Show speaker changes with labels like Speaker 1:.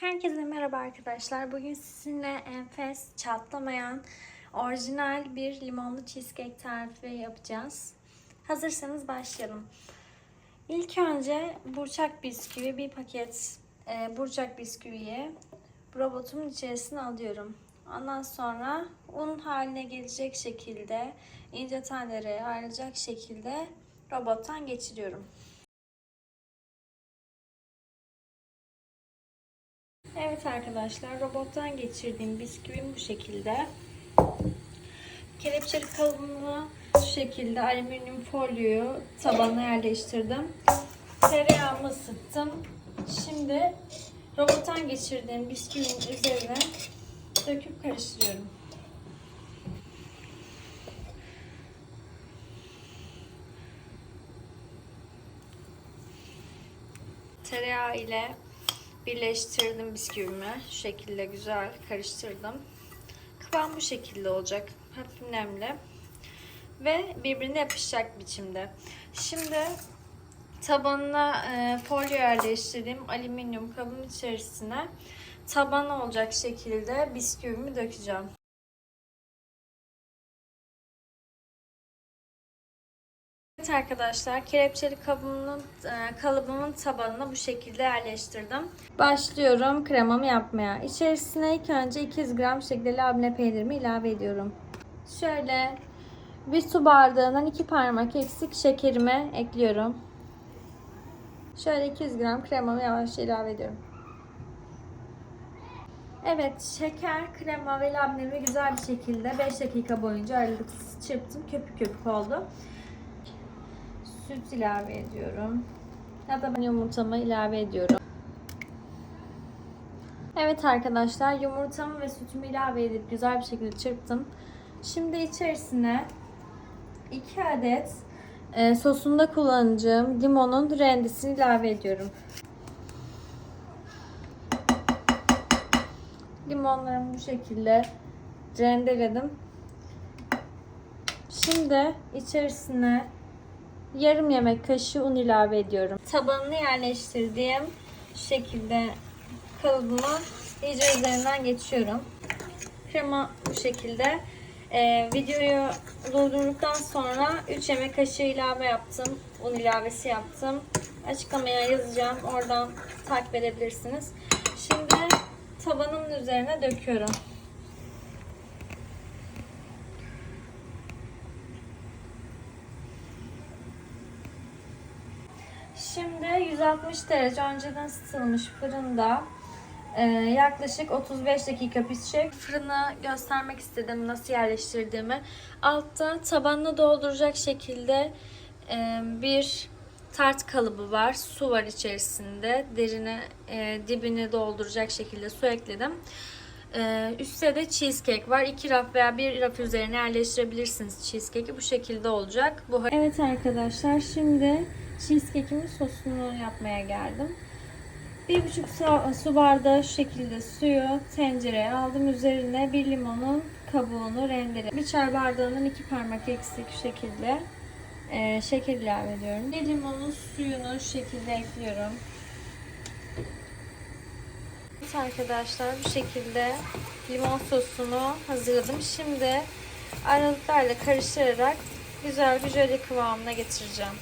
Speaker 1: Herkese merhaba arkadaşlar. Bugün sizinle enfes, çatlamayan, orijinal bir limonlu cheesecake tarifi yapacağız. Hazırsanız başlayalım. İlk önce burçak bisküvi, bir paket e, burçak bisküviyi robotumun içerisine alıyorum. Ondan sonra un haline gelecek şekilde, ince taneleri ayrılacak şekilde robottan geçiriyorum. Evet arkadaşlar robottan geçirdiğim bisküvim bu şekilde. Kelepçeli kalıbını şu şekilde alüminyum folyoyu tabana yerleştirdim. Tereyağımı ısıttım. Şimdi robottan geçirdiğim bisküvinin üzerine döküp karıştırıyorum. Tereyağı ile birleştirdim bisküvimi. Şu şekilde güzel karıştırdım. Kıvam bu şekilde olacak. Hafif nemli. Ve birbirine yapışacak biçimde. Şimdi tabanına e, folyo yerleştirdiğim alüminyum kabın içerisine taban olacak şekilde bisküvimi dökeceğim. Evet arkadaşlar kelepçeli kabımın, e, kalıbımın tabanına bu şekilde yerleştirdim. Başlıyorum kremamı yapmaya. İçerisine ilk önce 200 gram şekilde labne peynirimi ilave ediyorum. Şöyle bir su bardağından 2 parmak eksik şekerimi ekliyorum. Şöyle 200 gram kremamı yavaşça ilave ediyorum. Evet, şeker, krema ve labnemi güzel bir şekilde 5 dakika boyunca aralıksız çırptım. Köpük köpük oldu süt ilave ediyorum. Ya da ben yumurtamı ilave ediyorum. Evet arkadaşlar yumurtamı ve sütümü ilave edip güzel bir şekilde çırptım. Şimdi içerisine 2 adet e, sosunda kullanacağım limonun rendesini ilave ediyorum. Limonlarımı bu şekilde rendeledim. Şimdi içerisine yarım yemek kaşığı un ilave ediyorum. Tabanını yerleştirdiğim şekilde kalıbımı iyice üzerinden geçiyorum. Krema bu şekilde. Ee, videoyu doldurduktan sonra 3 yemek kaşığı ilave yaptım. Un ilavesi yaptım. Açıklamaya yazacağım. Oradan takip edebilirsiniz. Şimdi tabanımın üzerine döküyorum. Şimdi 160 derece önceden ısıtılmış fırında e, yaklaşık 35 dakika pişecek. Fırını göstermek istedim nasıl yerleştirdiğimi. Altta tabanını dolduracak şekilde e, bir tart kalıbı var. Su var içerisinde. Derine, e, dibini dolduracak şekilde su ekledim. Ee, üstte de cheesecake var. İki raf veya bir raf üzerine yerleştirebilirsiniz cheesecake'i. Bu şekilde olacak. Bu Evet arkadaşlar şimdi cheesecake'imin sosunu yapmaya geldim. Bir buçuk su, bardağı şu şekilde suyu tencereye aldım. Üzerine bir limonun kabuğunu rendeledim. Bir çay bardağının iki parmak eksik şu şekilde e, şeker ilave ediyorum. Bir limonun suyunu şu şekilde ekliyorum. Evet arkadaşlar bu şekilde limon sosunu hazırladım. Şimdi aralıklarla karıştırarak güzel bir jöle kıvamına getireceğim.